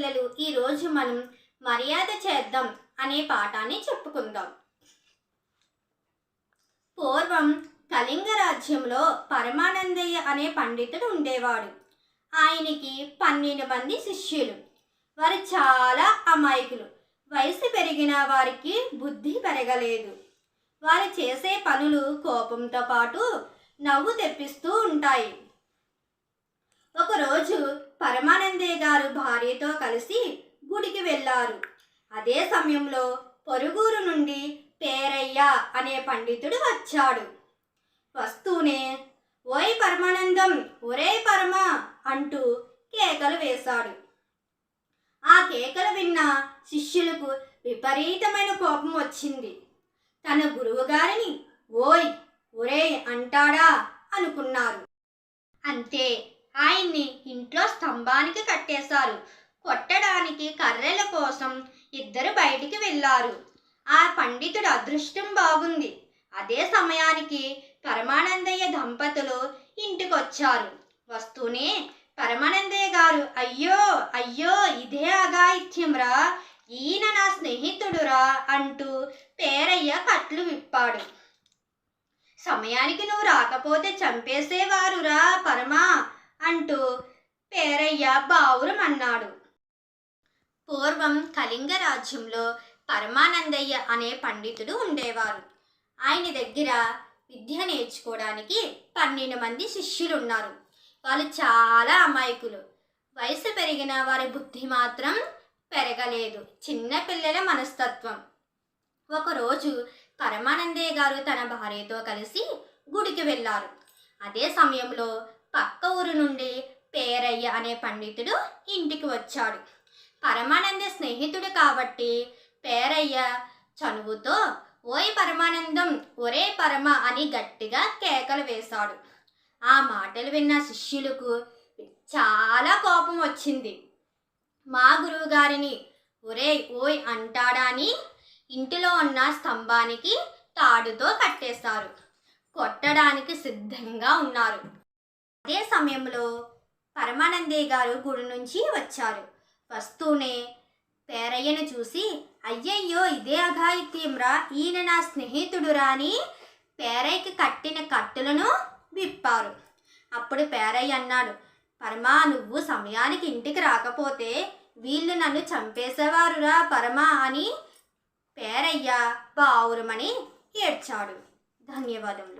పిల్లలు ఈరోజు మనం మర్యాద చేద్దాం అనే పాఠాన్ని చెప్పుకుందాం. పూర్వం కళింగ రాజ్యంలో పరమానందయ్య అనే పండితుడు ఉండేవాడు. ఆయనకి పన్నెండు మంది శిష్యులు. వారు చాలా అమాయకులు. వయసు పెరిగిన వారికి బుద్ధి పెరగలేదు. వారు చేసే పనులు కోపంతో పాటు నవ్వు తెప్పిస్తూ ఉంటాయి. ఒకరోజు పరమానందే గారు భార్యతో కలిసి గుడికి వెళ్ళారు. అదే సమయంలో పొరుగురు నుండి పేరయ్య అనే పండితుడు వచ్చాడు. వస్తూనే ఓయ్ పరమానందం ఒరే పరమ అంటూ కేకలు వేశాడు. ఆ కేకలు విన్న శిష్యులకు విపరీతమైన కోపం వచ్చింది. తన గురువుగారిని ఓయ్ ఒరే అంటాడా? అనుకున్నారు. అంతే ఆయన్ని ఇంట్లో స్తంభానికి కట్టేశారు. కొట్టడానికి కర్రెల కోసం ఇద్దరు బయటికి వెళ్ళారు. ఆ పండితుడు అదృష్టం బాగుంది. అదే సమయానికి పరమానందయ్య దంపతులు ఇంటికొచ్చారు. వస్తూనే పరమానందయ్య గారు అయ్యో అయ్యో ఇదే అఘాయిత్యంరా ఈయన నా స్నేహితుడురా అంటూ పేరయ్య కట్లు విప్పాడు. సమయానికి నువ్వు రాకపోతే చంపేసేవారురా పరమా. అంటూ పేరయ్య బావురం అన్నాడు పూర్వం కళింగ రాజ్యంలో పరమానందయ్య అనే పండితుడు ఉండేవారు. ఆయన దగ్గర విద్య నేర్చుకోవడానికి పన్నెండు మంది శిష్యులు ఉన్నారు వాళ్ళు చాలా అమాయకులు. వయసు పెరిగిన వారి బుద్ధి మాత్రం పెరగలేదు. చిన్న పిల్లల మనస్తత్వం. ఒకరోజు పరమానందయ్య గారు తన భార్యతో కలిసి గుడికి వెళ్ళారు. అదే సమయంలో పక్క ఊరు నుండి పేరయ్య అనే పండితుడు ఇంటికి వచ్చాడు. పరమానంద స్నేహితుడు కాబట్టి పేరయ్య చనువుతో ఓయ్ పరమానందం ఒరే పరమ అని గట్టిగా కేకలు వేశాడు. ఆ మాటలు విన్న శిష్యులకు చాలా కోపం వచ్చింది. మా గురువుగారిని ఒరే ఓయ్ అంటాడా అని ఇంటిలో ఉన్న స్తంభానికి తాడుతో కట్టేశారు. కొట్టడానికి సిద్ధంగా ఉన్నారు. అదే సమయంలో పరమానందే గారు గుడి నుంచి వచ్చారు. వస్తూనే పేరయ్యను చూసి అయ్యయ్యో ఇదే అఘాయిత్యంరా ఈయన నా స్నేహితుడురా అని పేరయ్యకి కట్టిన కట్టులను విప్పారు. అప్పుడు పేరయ్య అన్నాడు పరమా నువ్వు సమయానికి ఇంటికి రాకపోతే వీళ్ళు నన్ను చంపేసేవారురా పరమా అని పేరయ్య బావురమని ఏడ్చాడు. ధన్యవాదములు.